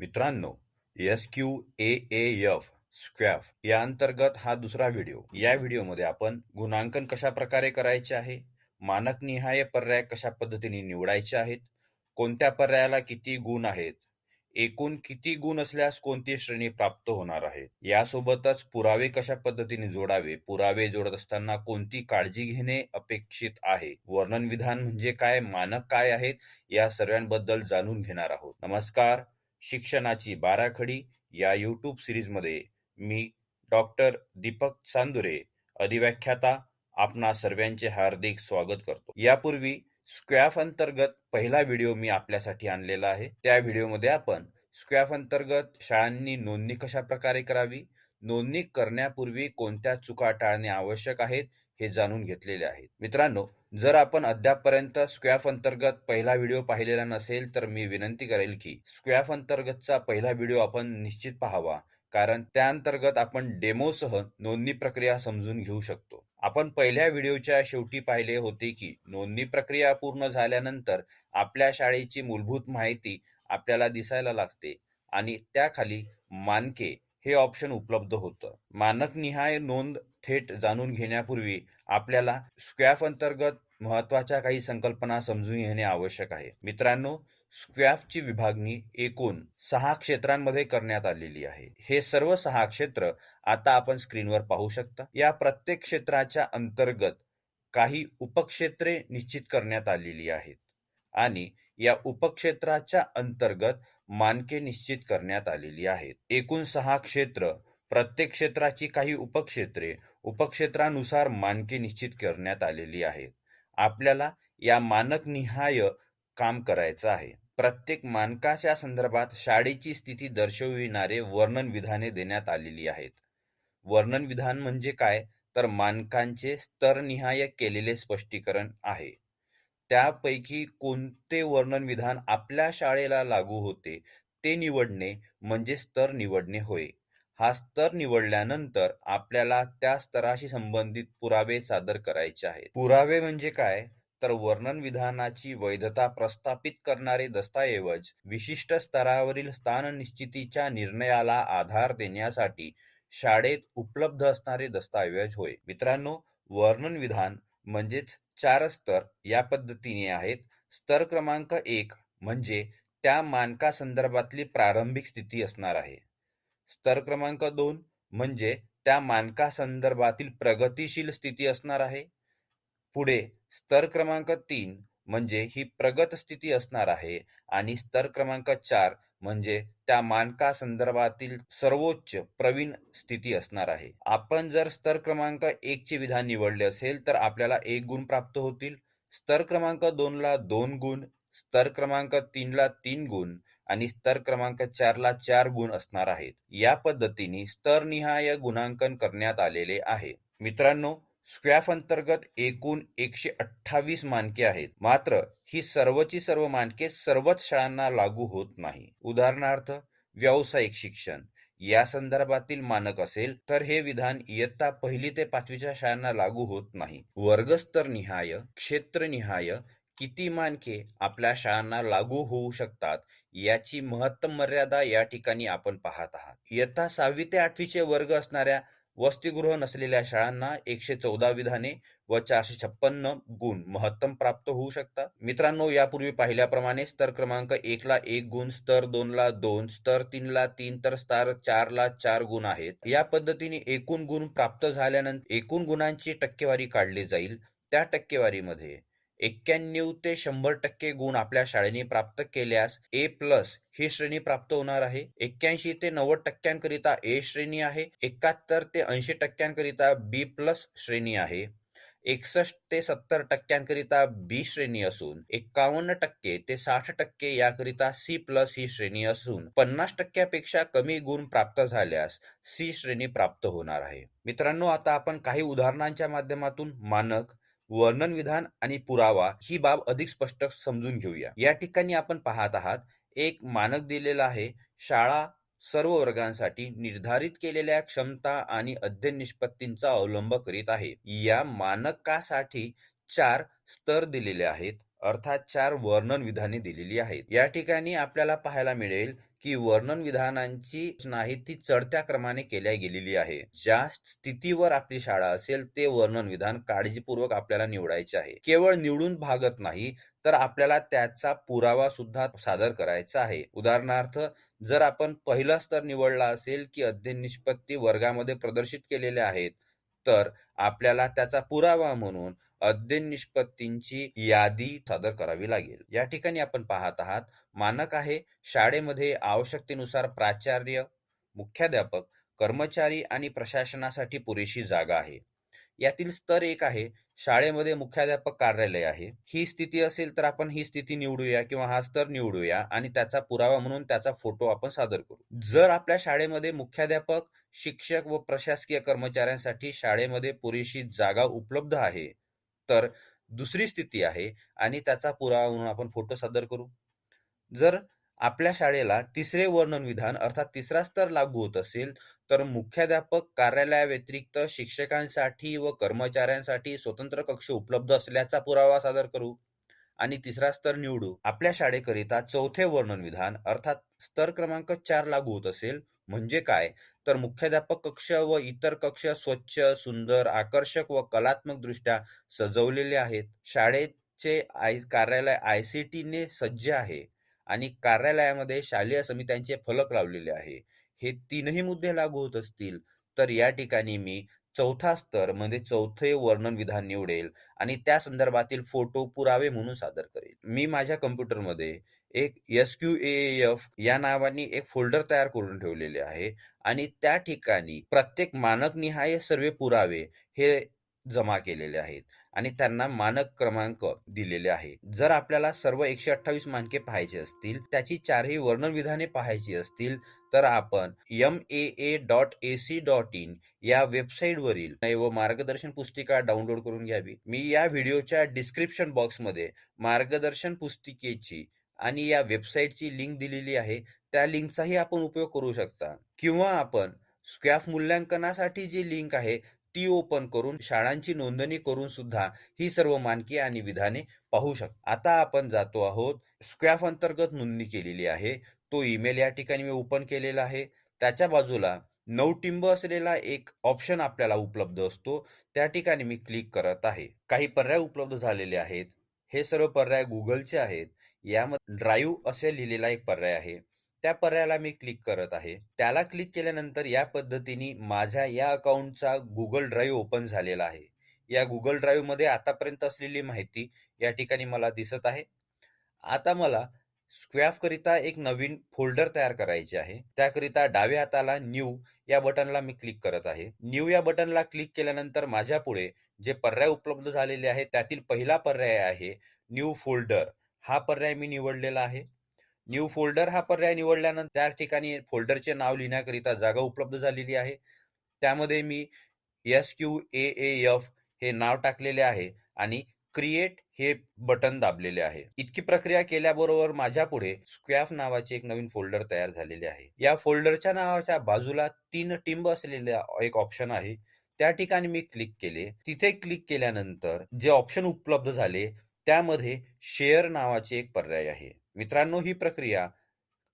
मित्रांनो S Q A F SQAF या अंतर्गत हा दुसरा व्हिडिओ. या व्हिडिओमध्ये आपण गुणांकन कशा प्रकारे करायचे आहे मानक निहाय पर्याय कशा पद्धतीने निवडायचे आहेत कोणत्या पर्यायाला किती गुण आहेत एकूण किती गुण असल्यास कोणती श्रेणी प्राप्त होणार आहे यासोबतच पुरावे कशा पद्धतीने जोडावे पुरावे जोडत असताना कोणती काळजी घेणे अपेक्षित आहे वर्णन विधान म्हणजे काय मानक काय आहेत या सर्वांबद्दल जाणून घेणार आहोत. नमस्कार शिक्षणाची बाराखडी या यूट्यूब सिरीजमध्ये मी डॉक्टर दीपक चांदुरे अधिव्याख्याता आपणा सर्वांचे हार्दिक स्वागत करतो. यापूर्वी स्क्वॅफ अंतर्गत पहिला व्हिडिओ मी आपल्यासाठी आणलेला आहे. त्या व्हिडिओमध्ये आपण स्क्वॅफ अंतर्गत शाळांनी नोंदणी कशा प्रकारे करावी? नोंदणी करण्यापूर्वी कोणत्या चुका टाळणे आवश्यक आहेत? हे जाणून घेतलेले आहेत. मित्रांनो जर आपण अद्यापपर्यंत स्क्वॅफ अंतर्गत पहिला व्हिडिओ पाहिलेला नसेल तर मी विनंती करेल की स्क्वॅफ अंतर्गतचा पहिला व्हिडिओ आपण निश्चित पाहावा कारण त्या अंतर्गत आपण डेमोसह नोंदणी प्रक्रिया समजून घेऊ शकतो. आपण पहिल्या व्हिडिओच्या शेवटी पाहिले होते की नोंदणी प्रक्रिया पूर्ण झाल्यानंतर आपल्या शाळेची मूलभूत माहिती आपल्याला दिसायला लागते आणि त्याखाली मानके हे ऑप्शन उपलब्ध होतं. मानक निहाय नोंद थेट जाणून घेण्यापूर्वी आपल्याला स्क्वॅफ अंतर्गत महत्त्वाच्या काही संकल्पना समजून घेणे आवश्यक आहे. मित्रांनो स्क्वॅफची विभागणी एकूण सहा क्षेत्रांमध्ये करण्यात आलेली आहे. हे सर्व सहा क्षेत्र आता आपण स्क्रीनवर पाहू शकता. या प्रत्येक क्षेत्राच्या अंतर्गत काही उपक्षेत्रे निश्चित करण्यात आलेली आहेत आणि या उपक्षेत्राच्या अंतर्गत मानके निश्चित करण्यात आलेली आहेत. एकूण सहा क्षेत्र प्रत्येक क्षेत्राची काही उपक्षेत्रे उपक्षेत्रानुसार मानके निश्चित करण्यात आलेली आहेत. आपल्याला या मानक निहाय काम करायचं आहे. प्रत्येक मानकाच्या संदर्भात शाळेची स्थिती दर्शविणारे वर्णन विधाने देण्यात आलेली आहेत. वर्णन विधान म्हणजे काय? तर मानकांचे स्तरनिहाय केलेले स्पष्टीकरण आहे. त्यापैकी कोणते वर्णन विधान आपल्या शाळेला लागू होते ते निवडणे म्हणजे स्तर निवडणे होय. हा स्तर निवडल्यानंतर आपल्याला त्या स्तराशी संबंधित पुरावे सादर करायचे आहेत. पुरावे म्हणजे काय? तर वर्णन विधानाची वैधता प्रस्थापित करणारे दस्तऐवज विशिष्ट स्तरावरील स्थान निश्चितीच्या निर्णयाला आधार देण्यासाठी शाळेत उपलब्ध असणारे दस्तऐवज होय. मित्रांनो वर्णन विधान म्हणजेच चार स्तर या पद्धतीने आहेत. स्तर क्रमांक एक म्हणजे त्या मानकासंदर्भातली प्रारंभिक स्थिती असणार आहे. स्तर क्रमांक दोन म्हणजे त्या मानकासंदर्भातील प्रगतीशील स्थिती असणार आहे. पुढे स्तर क्रमांक तीन म्हणजे ही प्रगत स्थिती असणार आहे आणि स्तर क्रमांक चार म्हणजे त्या मानकासंदर्भातील सर्वोच्च प्रवीण स्थिती असणार आहे. आपण जर स्तर क्रमांक एक चे विधान निवडले असेल तर आपल्याला एक गुण प्राप्त होतील. स्तर क्रमांक दोन ला दोन गुण स्तर क्रमांक तीन ला तीन गुण आणि स्तर क्रमांक चारला चार गुण असणार आहेत. या पद्धतीने स्तरनिहाय गुणांकन करण्यात आलेले आहे. मित्रांनो स्क्वॅफ अंतर्गत एकूण एकशे अठ्ठावीस मानके आहेत. मात्र ही सर्वची सर्व मानके सर्वच शाळांना लागू होत नाही. उदाहरणार्थ व्यावसायिक शिक्षण या संदर्भातील मानक असेल तर हे विधान इयत्ता पहिली ते पाचवीच्या शाळांना लागू होत नाही. वर्गस्तर निहाय क्षेत्रनिहाय किती मानके आपल्या शाळांना लागू होऊ शकतात याची महत्तम मर्यादा या ठिकाणी आपण पाहत आहात. इयत्ता सहावी ते आठवीचे वर्ग असणाऱ्या वसतिगृह नसलेल्या शाळांना एकशे चौदा विधाने व चारशे छप्पन्न गुण महत्तम प्राप्त होऊ शकतात. मित्रांनो यापूर्वी पाहिल्याप्रमाणे स्तर क्रमांक एक ला एक गुण स्तर दोन ला दोन स्तर तीन ला तीन तर स्तर चार ला चार गुण आहेत. या पद्धतीने एकूण गुण प्राप्त झाल्यानंतर एकूण गुणांची टक्केवारी काढली जाईल. त्या टक्केवारीमध्ये एक्क्याण्णव ते शंभर टक्के गुण आपल्या शाळेने प्राप्त केल्यास ए प्लस ही श्रेणी प्राप्त होणार आहे. एक्क्याऐंशी ते नव्वद टक्क्यांकरिता ए श्रेणी आहे. एकाहत्तर ते ऐंशी टक्क्यांकरिता बी प्लस श्रेणी आहे. एकसष्ट ते सत्तर टक्क्यांकरिता बी श्रेणी असून एकावन्न टक्के ते साठ टक्के याकरिता सी प्लस ही श्रेणी असून पन्नास टक्क्यापेक्षा कमी गुण प्राप्त झाल्यास सी श्रेणी प्राप्त होणार आहे. मित्रांनो आता आपण काही उदाहरणांच्या माध्यमातून मानक वर्णन विधान आणि पुरावा ही बाब अधिक स्पष्ट समजून घेऊया. या ठिकाणी आपण पाहत आहात एक मानक दिलेला आहे शाळा सर्व वर्गांसाठी निर्धारित केलेल्या क्षमता आणि अध्ययन निष्पत्तींचा अवलंब करीत आहे. या मानकासाठी चार स्तर दिलेले आहेत. अर्थात चार वर्णन विधाने दिलेली आहेत. या ठिकाणी आपल्याला पाहायला मिळेल की वर्णन विधानांची नाही ती चढत्या क्रमाने केल्या गेलेली आहे. ज्या स्थितीवर आपली शाळा असेल ते वर्णन विधान काळजीपूर्वक आपल्याला निवडायचे आहे. केवळ निवडून भागत नाही तर आपल्याला त्याचा पुरावा सुद्धा सादर करायचा आहे. उदाहरणार्थ जर आपण पहिला स्तर निवडला असेल की अध्ययन निष्पत्ती वर्गामध्ये प्रदर्शित केलेले आहेत तर आपल्याला त्याचा पुरावा म्हणून अध्ययन निष्पत्तींची यादी सादर करावी लागेल. या ठिकाणी आपण पाहत आहात मानक आहे शाळेमध्ये आवश्यकतेनुसार प्राचार्य मुख्याध्यापक कर्मचारी आणि प्रशासनासाठी पुरेशी जागा आहे. यातील स्तर एक आहे शाळेमध्ये मुख्याध्यापक कार्यालय आहे. ही स्थिती असेल तर आपण ही स्थिती निवडूया किंवा हा स्तर निवडूया आणि त्याचा पुरावा म्हणून त्याचा फोटो आपण सादर करू. जर आपल्या शाळेमध्ये मुख्याध्यापक शिक्षक व प्रशासकीय कर्मचाऱ्यांसाठी शाळेमध्ये पुरेशी जागा उपलब्ध आहे तर दुसरी स्थिती आहे आणि त्याचा पुरावा म्हणून आपण फोटो सादर करू. जर आपल्या शाळेला तिसरे वर्णन विधान अर्थात तिसरा स्तर लागू होत असेल तर मुख्याध्यापक कार्यालयाव्यतिरिक्त शिक्षकांसाठी व कर्मचाऱ्यांसाठी स्वतंत्र कक्ष उपलब्ध असल्याचा पुरावा सादर करू आणि तिसरा स्तर निवडू. आपल्या शाळेकरिता चौथे वर्णन विधान अर्थात स्तर क्रमांक चार लागू होत असेल म्हणजे काय? तर मुख्याध्यापक कक्ष व इतर कक्ष स्वच्छ सुंदर आकर्षक व कलात्मक दृष्ट्या सजवलेले आहेत. शाळेचे आय कार्यालय आय सी टीने सज्ज आहे. आणि कार्यालयामध्ये शालेय समित्यांचे फलक लावलेले आहे. हे तीनही मुद्दे लागू होत असतील तर या ठिकाणी मी चौथा स्तर म्हणजे चौथे वर्णन विधान निवडेल आणि त्या संदर्भातील फोटो पुरावे म्हणून सादर करेल. मी माझ्या कम्प्युटरमध्ये एक एस क्यू एफ या नावाने एक फोल्डर तयार करून ठेवलेले आहे आणि त्या ठिकाणी प्रत्येक मानक निहाय सर्व पुरावे हे जमा केलेले आहेत. आणि त्यांना मानक क्रमांक दिलेले आहे. जर आपल्याला सर्व एकशे अठ्ठावीस मानके पाहायचे असतील त्याची चारही वर्णविधाने पाहायची असतील तर आपण M A A dot A C dot in या वेबसाईटवरील व मार्गदर्शन पुस्तिका डाउनलोड करून घ्यावी. मी या व्हिडिओच्या डिस्क्रिप्शन बॉक्समध्ये मार्गदर्शन पुस्तिकेची आणि या वेबसाईटची लिंक दिलेली आहे त्या लिंकचाही आपण उपयोग करू शकता. किंवा आपण स्क्वॅफ मूल्यांकनासाठी जी लिंक आहे ती ओपन करून शाळांची नोंदणी करून सुद्धा ही सर्व मानके आणि विधाने पाहू शकतो आता आपण जातो आहोत स्क्वॅफ अंतर्गत नोंदणी केलेली आहे तो ईमेल या ठिकाणी मी ओपन केलेला आहे त्याच्या बाजूला नऊ टिंब असलेला एक ऑप्शन आपल्याला उपलब्ध असतो त्या ठिकाणी मी क्लिक करत आहे. काही पर्याय उपलब्ध झालेले आहेत हे सर्व पर्याय गुगलचे आहेत यामध्ये ड्राईव्ह असे लिहिलेला एक पर्याय आहे. त्या पर्यायाला मी क्लिक करत आहे. त्याला क्लिक केल्यानंतर या पद्धतीने माझ्या या अकाउंटचा गुगल ड्राईव्ह ओपन झालेला आहे. या गुगल ड्राईव्हमध्ये आतापर्यंत असलेली माहिती या ठिकाणी मला दिसत आहे. आता मला स्क्वॅफ करिता एक नवीन फोल्डर तयार करायचे आहे. त्याकरिता डाव्या हाताला न्यू या बटनला मी क्लिक करत आहे. न्यू या बटनला क्लिक केल्यानंतर माझ्या पुढे जे पर्याय उपलब्ध झालेले आहेत त्यातील पहिला पर्याय आहे न्यू फोल्डर हा पर्याय मी निवडलेला आहे. न्यू फोल्डर हा पर्याय निवडल्यानंतर त्या ठिकाणी फोल्डरचे नाव लिहिण्याकरिता जागा उपलब्ध झालेली आहे. त्यामध्ये मी एस क्यू ए एफ हे नाव टाकलेले आहे आणि क्रिएट हे बटन दाबलेले आहे. इतकी प्रक्रिया केल्याबरोबर माझ्या पुढे स्क्वॅफ नावाचे एक नवीन फोल्डर तयार झालेले आहे. या फोल्डरच्या नावाच्या बाजूला तीन टिंब असलेले एक ऑप्शन आहे. त्या ठिकाणी मी क्लिक केले. तिथे क्लिक केल्यानंतर जे ऑप्शन उपलब्ध झाले त्यामध्ये शेअर नावाचे एक पर्याय आहे. मित्रांनो ही प्रक्रिया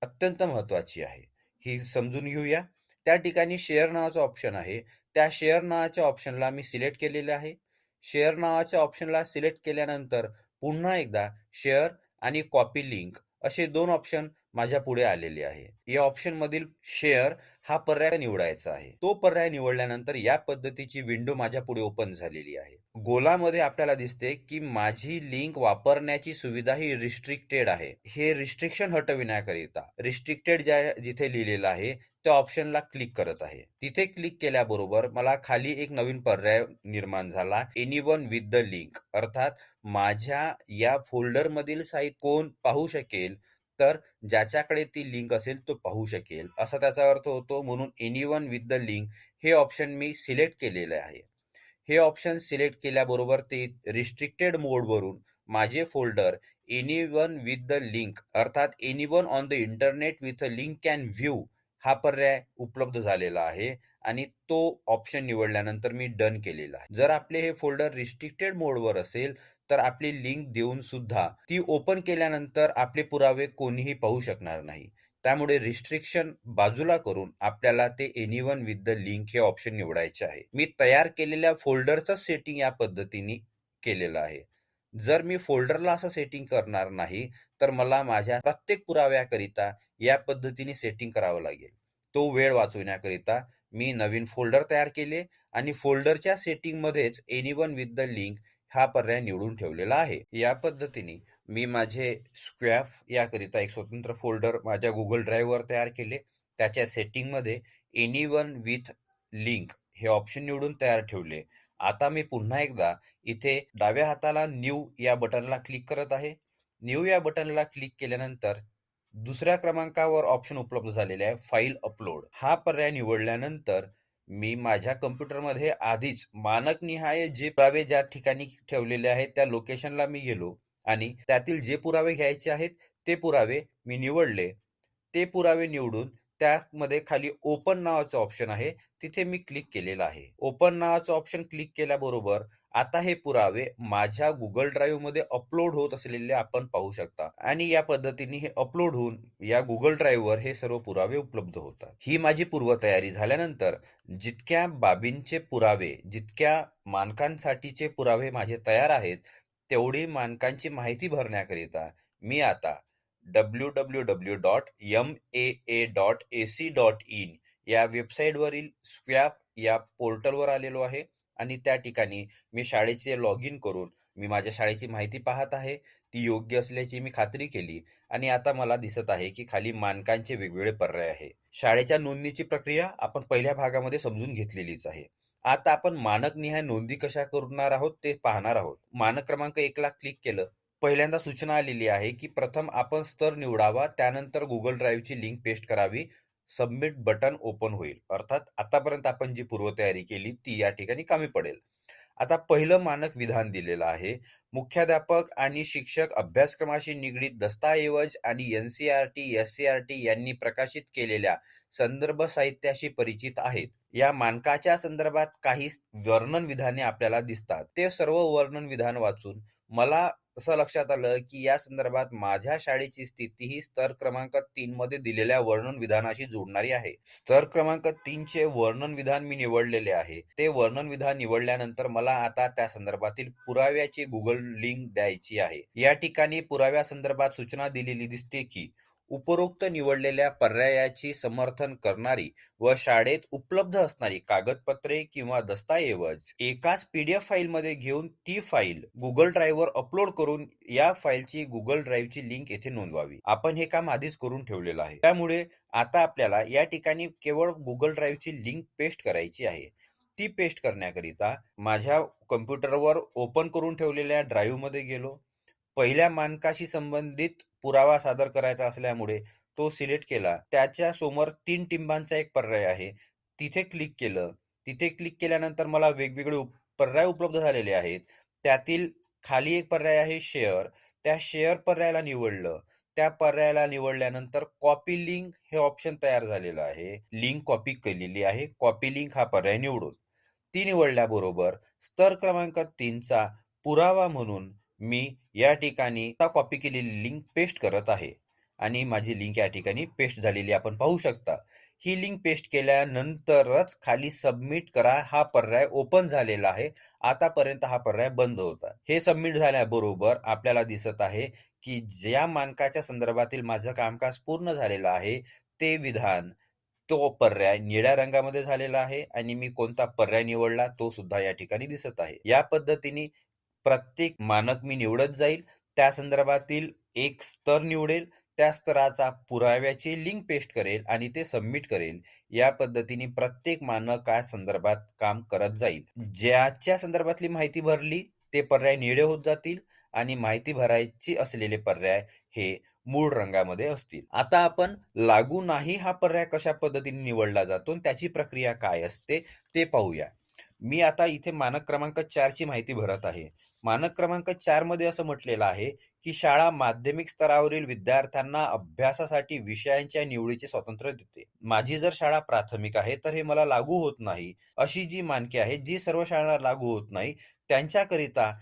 अत्यंत महत्त्वाची आहे. ही समजून घेऊया. त्या ठिकाणी शेअर नावाचं ऑप्शन आहे. त्या शेअर नावाच्या ऑप्शनला मी सिलेक्ट केलेले आहे. शेअर नावाच्या ऑप्शनला सिलेक्ट केल्यानंतर पुन्हा एकदा शेअर आणि कॉपी लिंक असे दोन ऑप्शन माझ्या पुढे आलेले आहे. या ऑप्शन मधील शेअर हा पर्याय निवडायचा आहे. तो पर्याय निवडल्यानंतर या पद्धतीची विंडो माझ्या पुढे ओपन झालेली आहे. गोलामध्ये आपल्याला दिसते की माझी लिंक वापरण्याची सुविधा ही रिस्ट्रिक्टेड आहे. हे रिस्ट्रिक्शन हटविण्याकरिता रिस्ट्रिक्टेड ज्या जिथे लिहिलेलं आहे त्या ऑप्शनला क्लिक करत आहे. तिथे क्लिक केल्याबरोबर मला खाली एक नवीन पर्याय निर्माण झाला. Anyone with the link अर्थात माझ्या या फोल्डर मधील साहित्य कोण पाहू शकेल? तर ज्याच्याकडे ती लिंक असेल तो पाहू शकेल. असा त्याचा अर्थ होतो म्हणून anyone with the link हे ऑप्शन मी सिलेक्ट केलेले आहे. हे ऑप्शन सिलेक्ट केल्याबरोबर ते रिस्ट्रिक्टेड मोडवरून माझे folder anyone with the link अर्थात anyone on the internet with a link can view हा पर्याय उपलब्ध झालेला आहे आणि तो ऑप्शन निवडल्यानंतर मी डन केलेला आहे. जर आपले हे फोल्डर रिस्ट्रिक्टेड मोडवर असेल तर आपली लिंक देऊन सुद्धा ती ओपन केल्यानंतर आपले पुरावे कोणीही पाहू शकणार नाही. त्यामुळे रिस्ट्रिक्शन बाजूला करून आपल्याला ते एनीवन विथ द लिंक हे ऑप्शन निवडायचे आहे. मी तयार केलेल्या फोल्डरचं सेटिंग या पद्धतीने केलेलं आहे. जर मी फोल्डरला असं सेटिंग करणार नाही तर मला माझ्या प्रत्येक पुराव्याकरिता या पद्धतीने सेटिंग करावं लागेल. तो वेळ वाचवण्याकरिता मी नवीन फोल्डर तयार केले आणि फोल्डरच्या सेटिंग मध्येच एनीवन विथ द लिंक हा पर्याय निवडून ठेवलेला आहे. या पद्धतीने मी माझे स्क्वॅफ याकरिता एक स्वतंत्र फोल्डर माझ्या गुगल ड्राईव्हवर तयार केले. त्याच्या सेटिंगमध्ये एनी वन विथ लिंक हे ऑप्शन निवडून तयार ठेवले. आता मी पुन्हा एकदा इथे डाव्या हाताला न्यू या बटनला क्लिक करत आहे. न्यू या बटनला क्लिक केल्यानंतर दुसऱ्या क्रमांकावर ऑप्शन उपलब्ध झालेले आहे फाईल अपलोड हा पर्याय निवडल्यानंतर मी माझ्या कम्प्युटरमध्ये आधीच मानकनिहाय जे पुरावे ज्या ठिकाणी ठेवलेले आहेत त्या लोकेशनला मी गेलो आणि त्यातील जे पुरावे घ्यायचे आहेत ते पुरावे मी निवडले. ते पुरावे निवडून त्यामध्ये खाली ओपन नावाचं ऑप्शन आहे तिथे मी क्लिक केलेलं आहे. ओपन नावाचं ऑप्शन क्लिक केल्याबरोबर आता हे पुरावे माझ्या गुगल ड्राईव्हमध्ये अपलोड होत असलेले आपण पाहू शकता. आणि या पद्धतीने हे अपलोड होऊन या गुगल ड्राईव्हवर हे सर्व पुरावे उपलब्ध होतात. ही माझी पूर्वतयारी झाल्यानंतर जितक्या बाबींचे पुरावे जितक्या मानकांसाठीचे पुरावे माझे तयार आहेत तेवढी मानकांची माहिती भरण्याकरिता मी आता W W W dot M A A dot A C dot in या वेबसाईटवरील स्क्वॅप या पोर्टलवर आलेलो आहे. आणि त्या ठिकाणी मी शाळेचे लॉग इन करून मी माझ्या शाळेची माहिती पाहत आहे. ती योग्य असल्याची मी खात्री केली आणि आता मला दिसत आहे की खाली मानकांचे वेगवेगळे पर्याय आहे. शाळेच्या नोंदणीची प्रक्रिया आपण पहिल्या भागामध्ये समजून घेतलेलीच आहे. आता आपण मानक निहाय नोंदी कशा करणार आहोत ते पाहणार आहोत. मानक क्रमांक एकला क्लिक केलं. पहिल्यांदा सूचना आलेली आहे की प्रथम आपण स्तर निवडावा त्यानंतर गुगल ड्राईव्हची लिंक पेस्ट करावी सबमिट बटन ओपन होईल. अर्थात आतापर्यंत आपण जी पूर्वतयारी केली ती या ठिकाणी कमी पडेल. आता पहिलं मानक विधान दिलेलं आहे. मुख्याध्यापक आणि शिक्षक अभ्यासक्रमाशी निगडीत दस्तऐवज आणि N C R T S C R T यांनी प्रकाशित केलेल्या संदर्भ साहित्याशी परिचित आहेत. या मानकाच्या संदर्भात काही वर्णन विधाने आपल्याला दिसतात. ते सर्व वर्णन विधान वाचून मला असं लक्षात आलं की या संदर्भात माझ्या शाळेची स्थिती ही स्तर क्रमांक तीन मध्ये दिलेल्या वर्णन विधानाशी जोडणारी आहे. स्तर क्रमांक तीन चे वर्णन विधान मी निवडलेले आहे. ते वर्णन विधान निवडल्यानंतर मला आता त्या संदर्भातील पुराव्याची गुगल लिंक द्यायची आहे. या ठिकाणी पुराव्या संदर्भात सूचना दिलेली दिसते की उपरोक्त निवडलेल्या पर्यायाची समर्थन करणारी व शाळेत उपलब्ध असणारी कागदपत्रे किंवा दस्तऐवज एकाच पीडीएफ फाईलमध्ये घेऊन ती फाईल गुगल ड्राईव्हवर अपलोड करून या फाईलची गुगल ड्राईव्हची लिंक येथे नोंदवावी. आपण हे काम आधीच करून ठेवलेलं आहे. त्यामुळे आता आपल्याला या ठिकाणी केवळ गुगल ड्राईव्हची लिंक पेस्ट करायची आहे. ती पेस्ट करण्याकरिता माझ्या कम्प्युटरवर ओपन करून ठेवलेल्या ड्राईव्हमध्ये गेलो. पहिल्या मानकाशी संबंधित पुरावा सादर करायचा असल्यामुळे तो सिलेक्ट केला. त्याच्यासमोर तीन टिंबांचा एक पर्याय आहे. तिथे क्लिक केलं. तिथे क्लिक केल्यानंतर मला वेगवेगळे उप- पर्याय उपलब्ध झालेले आहेत. त्यातील खाली एक पर्याय आहे शेअर. त्या शेअर पर्यायाला निवडलं. त्या पर्यायाला निवडल्यानंतर कॉपी लिंक हे ऑप्शन तयार झालेलं आहे. लिंक कॉपी केलेली आहे. कॉपी लिंक हा पर्याय निवडून. ती निवडल्याबरोबर स्तर क्रमांक तीनचा पुरावा म्हणून मी या ठिकाणी कॉपी केलेली लिंक पेस्ट करत आहे. आणि माझी लिंक या ठिकाणी पेस्ट झालेली आपण पाहू शकता. ही लिंक पेस्ट केल्यानंतरच खाली सबमिट करा. हा पर्याय ओपन झालेला आहे. आतापर्यंत हा पर्याय बंद होता. हे सबमिट झाल्याबरोबर आपल्याला दिसत आहे की ज्या मानकाच्या संदर्भातील माझं कामकाज पूर्ण झालेलं आहे ते विधान तो पर्याय निळ्या रंगामध्ये झालेला आहे. आणि मी कोणता पर्याय निवडला तो सुद्धा या ठिकाणी दिसत आहे. या पद्धतीने प्रत्येक मानक मी निवडत जाईल. त्या संदर्भातील एक स्तर निवडेल त्या स्तराचा पुराव्याची लिंक पेस्ट करेल आणि ते सबमिट करेल. या पद्धतीने प्रत्येक मानका संदर्भात काम करत जाईल. ज्याच्या संदर्भातली माहिती भरली ते पर्याय निळे होत जातील आणि माहिती भरायची असलेले पर्याय हे मूळ रंगामध्ये असतील. आता आपण लागू नाही हा पर्याय कशा पद्धतीने निवडला जातो आणि त्याची प्रक्रिया काय असते ते पाहूया. मी आता इथे मानक क्रमांक चारची माहिती भरत आहे. मानक क्रमांक चारमध्ये असं म्हटलेलं आहे की शाळा माध्यमिक स्तरावरील विद्यार्थ्यांना अभ्यासासाठी विषयांच्या निवडीचे स्वातंत्र्य देते. माझी जर शाळा प्राथमिक आहे तर हे मला लागू होत नाही अशी जी मानके आहेत जी सर्व शाळांना लागू होत नाही त्यांच्याकरिता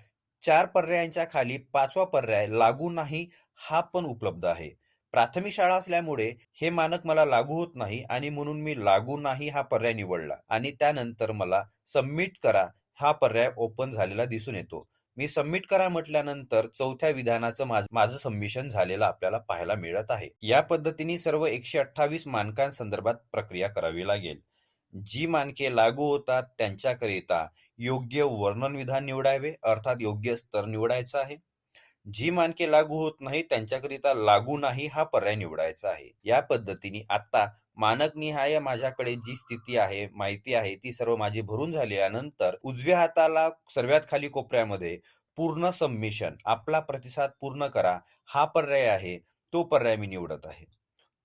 चार पर्यायांच्या खाली पाचवा पर्याय लागू नाही हा पण उपलब्ध आहे. प्राथमिक शाळा असल्यामुळे हे मानक मला लागू होत नाही आणि म्हणून मी लागू नाही हा पर्याय निवडला आणि त्यानंतर मला सबमिट करा हा पर्याय ओपन झालेला दिसून येतो. मी सबमिट करा म्हटल्यानंतर चौथ्या विधानाचं माझं सबमिशन झालेलं आपल्याला पाहायला मिळत आहे. या पद्धतीने सर्व एकशे अठ्ठावीस मानकांसंदर्भात प्रक्रिया करावी लागेल. जी मानके लागू होतात त्यांच्याकरिता योग्य वर्णन विधान निवडावे अर्थात योग्य स्तर निवडायचा आहे. जी मानके लागू होत नाही त्यांच्याकरिता लागू नाही हा पर्याय निवडायचा आहे. या पद्धतीने आता मानक निहाय माझ्याकडे जी स्थिती आहे माहिती आहे ती सर्व माझी भरून झाल्यानंतर उजव्या हाताला सर्वात खाली कोपऱ्यामध्ये पूर्ण सबमिशन आपला प्रतिसाद पूर्ण करा. हा पर्याय आहे तो पर्याय मी निवडत आहे.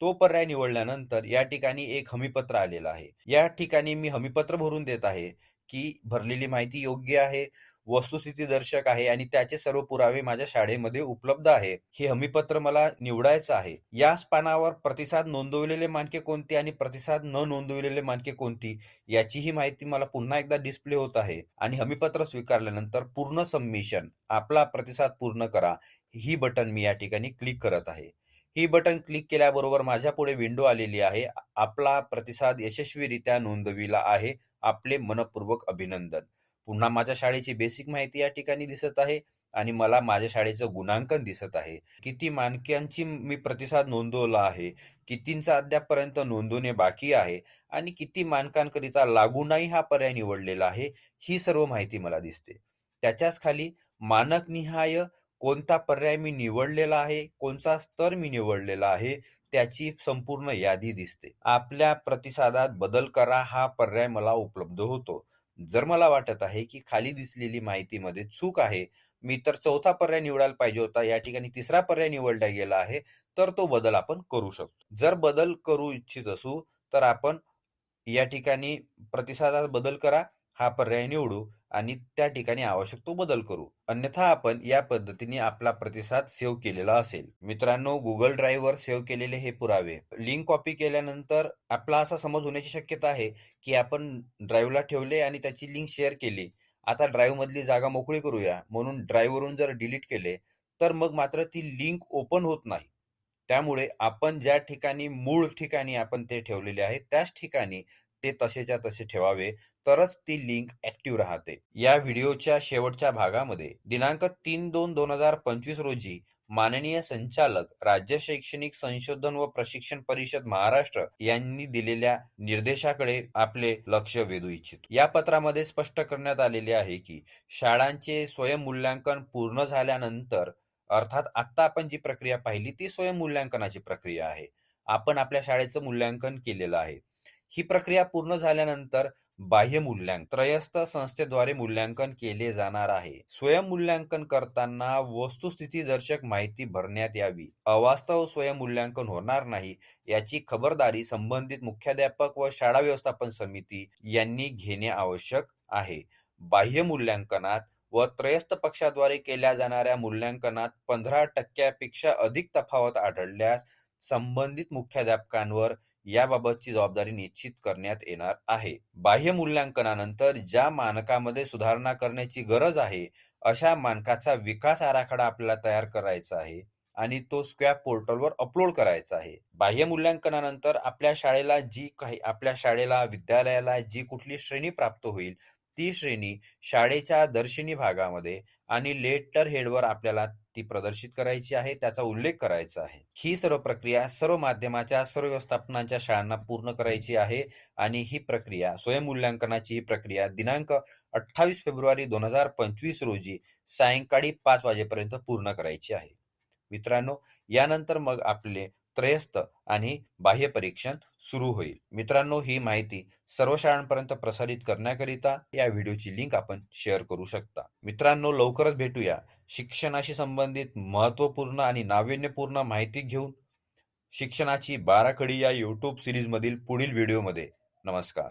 तो पर्याय निवडल्यानंतर या ठिकाणी एक हमीपत्र आलेलं आहे. या ठिकाणी मी हमीपत्र भरून देत आहे की भरलेली माहिती योग्य आहे. वस्तुस्थिती दर्शक आहे आणि त्याचे सर्व पुरावे माझ्या शाळेमध्ये उपलब्ध आहे. हे हमीपत्र मला निवडायचं आहे. याच पानावर प्रतिसाद नोंदवलेले मानके कोणती आणि प्रतिसाद न नोंदवलेले मानके कोणती याची ही माहिती मला पुन्हा एकदा डिस्प्ले होत आहे. आणि हमीपत्र स्वीकारल्यानंतर पूर्ण सबमिशन आपला प्रतिसाद पूर्ण करा. ही बटन मी या ठिकाणी क्लिक करत आहे. ही बटन क्लिक केल्याबरोबर माझ्या पुढे विंडो आलेली आहे. आपला प्रतिसाद यशस्वीरित्या नोंदविला आहे. आपले मनपूर्वक अभिनंदन. पुन्हा माझ्या शाळेची बेसिक माहिती या ठिकाणी दिसत आहे आणि मला माझ्या शाळेचं गुणांकन दिसत आहे. किती मानक्यांची मी प्रतिसाद नोंदवला आहे कितींचा अद्यापपर्यंत नोंदवणे बाकी आहे आणि किती मानकांकरिता लागू नाही हा पर्याय निवडलेला आहे ही सर्व माहिती मला दिसते. त्याच्याच खाली मानक निहाय कोणता पर्याय मी निवडलेला आहे कोणता स्तर मी निवडलेला आहे त्याची संपूर्ण यादी दिसते. आपल्या प्रतिसादात बदल करा हा पर्याय मला उपलब्ध होतो. जर मला वाटत आहे की खाली दिसलेली माहितीमध्ये चूक आहे मी तर चौथा पर्याय निवडायला पाहिजे होता या ठिकाणी तिसरा पर्याय निवडला गेला आहे तर तो बदल आपण करू शकतो. जर बदल करू इच्छित असू तर आपण या ठिकाणी प्रतिसादात बदल करा हा पर्याय निवडू. आणि त्या ठिकाणी आवश्यक तो बदल करू. अन्यथा आपण या पद्धतीने आपला प्रतिसाद सेव्ह केलेला असेल. मित्रांनो गुगल ड्राईव्हवर सेव्ह केलेले हे पुरावे. लिंक कॉपी केल्यानंतर आपला असा समज होण्याची शक्यता आहे की आपण ड्राईव्हला ठेवले आणि त्याची लिंक शेअर केली. आता ड्राईव्ह मधली जागा मोकळी करूया. म्हणून ड्राईव्हवरून जर डिलीट केले तर मग मात्र ती लिंक ओपन होत नाही. त्यामुळे आपण ज्या ठिकाणी मूळ ठिकाणी आपण ते ठेवलेले आहे त्याच ठिकाणी ते तसेच्या तसे ठेवावे. तरच ती लिंक ऍक्टिव्ह राहते. या व्हिडिओच्या शेवटच्या भागामध्ये दिनांक तीन दोन दोन हजार पंचवीस रोजी माननीय संचालक राज्य शैक्षणिक संशोधन व प्रशिक्षण परिषद महाराष्ट्र यांनी दिलेल्या निर्देशाकडे आपले लक्ष वेधू इच्छितो. या पत्रामध्ये स्पष्ट करण्यात आलेले आहे की शाळांचे स्वयंमूल्यांकन पूर्ण झाल्यानंतर अर्थात आता आपण जी प्रक्रिया पाहिली ती स्वयंमूल्यांकनाची प्रक्रिया आहे. आपण आपल्या शाळेचं मूल्यांकन केलेलं आहे. ही प्रक्रिया पूर्ण झाल्यानंतर बाह्य मूल्यांकन त्रयस्थ संस्थेद्वारे मूल्यांकन केले जाणार आहे. स्वयंमूल्यांकन करताना वस्तुस्थिती दर्शक माहिती भरण्यात यावी. अवास्तव स्वयंमूल्यांकन होणार नाही याची खबरदारी संबंधित मुख्याध्यापक व शाळा व्यवस्थापन समिती यांनी घेणे आवश्यक आहे. बाह्य मूल्यांकनात व त्रयस्थ पक्षाद्वारे केल्या जाणाऱ्या मूल्यांकनात पंधरा टक्क्यापेक्षा अधिक तफावत आढळल्यास संबंधित मुख्याध्यापकांवर याबाबतची जबाबदारी निश्चित करण्यात येणार आहे. बाह्य मूल्यांकनानंतर ज्या मानकामध्ये सुधारणा करण्याची गरज आहे अशा मानकाचा विकास आराखडा आपल्याला तयार करायचा आहे आणि तो स्क्वॅप पोर्टलवर अपलोड करायचा आहे. बाह्य मूल्यांकनानंतर आपल्या शाळेला जी काही आपल्या शाळेला विद्यालयाला जी कुठली श्रेणी प्राप्त होईल ती श्रेणी शाळेच्या दर्शनी भागामध्ये आणि लेटर हेडवर आपल्याला ती प्रदर्शित करायची आहे त्याचा उल्लेख करायचा आहे. ही सर्व प्रक्रिया सर्व माध्यमाच्या सर्व व्यवस्थापनाच्या शाळांना पूर्ण करायची आहे आणि ही प्रक्रिया स्वयंमूल्यांकनाची ही प्रक्रिया दिनांक अठ्ठावीस फेब्रुवारी दोन हजार पंचवीस रोजी सायंकाळी पाच वाजेपर्यंत पूर्ण करायची आहे. मित्रांनो यानंतर मग आपले त्रयस्थ आणि बाह्य परीक्षण सुरू होईल. मित्रांनो ही माहिती सर्व शाळांपर्यंत प्रसारित करण्याकरिता या व्हिडिओची लिंक आपण शेअर करू शकता. मित्रांनो लवकरच भेटूया. शिक्षणाशी संबंधित महत्त्वपूर्ण आणि नाविन्यपूर्ण माहिती घेऊन शिक्षणाची बाराखडी या यूट्यूब सिरीज मधील पुढील व्हिडिओमध्ये. नमस्कार.